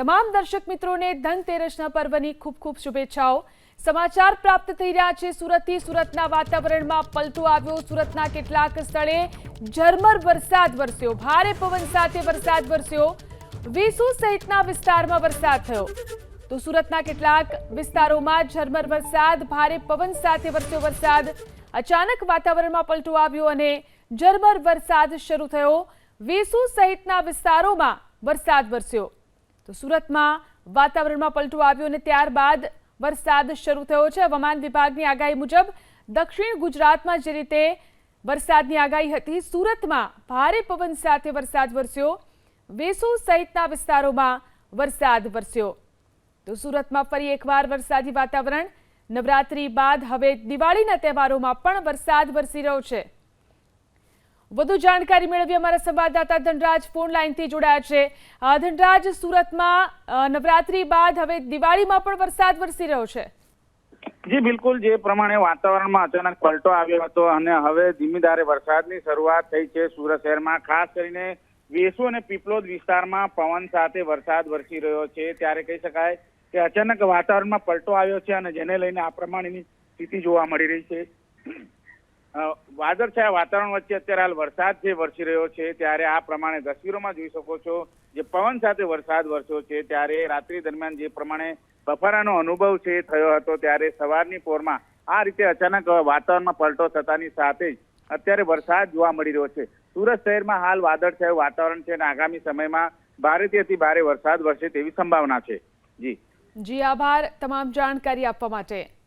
તમામ દર્શક મિત્રોને ધનતેરસના પર્વની ખૂબ ખૂબ શુભેચ્છાઓ. સમાચાર પ્રાપ્ત થઈ રહ્યા છે સુરતથી. સુરતના વાતાવરણમાં પલટો આવ્યો. સુરતના કેટલાક સ્થળે ઝરમર વરસાદ વરસ્યો. ભારે પવન સાથે વરસાદ વરસ્યો. વીસુ સહિતના વિસ્તારમાં વરસાદ થયો. તો સુરતના કેટલાક વિસ્તારોમાં ઝરમર વરસાદ, ભારે પવન સાથે વરસ્યો વરસાદ. અચાનક વાતાવરણમાં પલટો આવ્યો અને ઝરમર વરસાદ શરૂ થયો. વીસુ સહિતના વિસ્તારોમાં વરસાદ વરસ્યો. તો સુરતમાં વાતાવરણમાં પલટો આવ્યો અને ત્યારબાદ વરસાદ શરૂ થયો છે. હવામાન વિભાગની આગાહી મુજબ દક્ષિણ ગુજરાતમાં જે રીતે વરસાદની આગાહી હતી, સુરતમાં ભારે પવન સાથે વરસાદ વરસ્યો. વેસુ સહિતના વિસ્તારોમાં વરસાદ વરસ્યો. તો સુરતમાં ફરી એકવાર વરસાદી વાતાવરણ. નવરાત્રી બાદ હવે દિવાળીના તહેવારોમાં પણ વરસાદ વરસી રહ્યો છે. વધુ જાણકારી મેળવી અમારા સંવાદદાતા ધનરાજ ફોન લાઈનથી જોડાયા છે. ધનરાજ, સુરતમાં નવરાત્રી બાદ હવે દિવાળીમાં પણ વરસાદ વરસી રહ્યો છે. જી, બિલકુલ. જે પ્રમાણે વાતાવરણમાં અચાનક પલટો આવ્યો હતો અને હવે ધીમી ધારે વરસાદની શરૂઆત થઈ છે સુરત શહેરમાં. ખાસ કરીને વેસુ અને પીપલોદ વિસ્તારમાં પવન સાથે વરસાદ વરસી રહ્યો છે. ત્યારે કહી શકાય કે અચાનક વાતાવરણમાં પલટો આવ્યો છે અને જેને લઈને આ પ્રમાણેની સ્થિતિ જોવા મળી રહી છે. વાદળછાયા વાતાવરણ વચ્ચે અત્યારે હાલ વરસાદ જે વરસી રહ્યો છે, ત્યારે આ પ્રમાણે તસવીરોમાં જોઈ શકો છો, જે પવન સાથે વરસાદ વરસ્યો છે, ત્યારે રાત્રિ દરમિયાન જે પ્રમાણે બફારાનો અનુભવ છે થયો હતો, ત્યારે સવારની પોરમાં આ રીતે અચાનક વાતાવરણમાં પલટો થતાની સાથે જ અત્યારે વરસાદ જોવા મળી રહ્યો છે. સુરત શહેરમાં હાલ વાદળછાયું વાતાવરણ છે અને આગામી સમયમાં ભારેથી અતિ ભારે વરસાદ વરસે તેવી સંભાવના છે. જી. જી, આભાર તમામ જાણકારી આપવા માટે.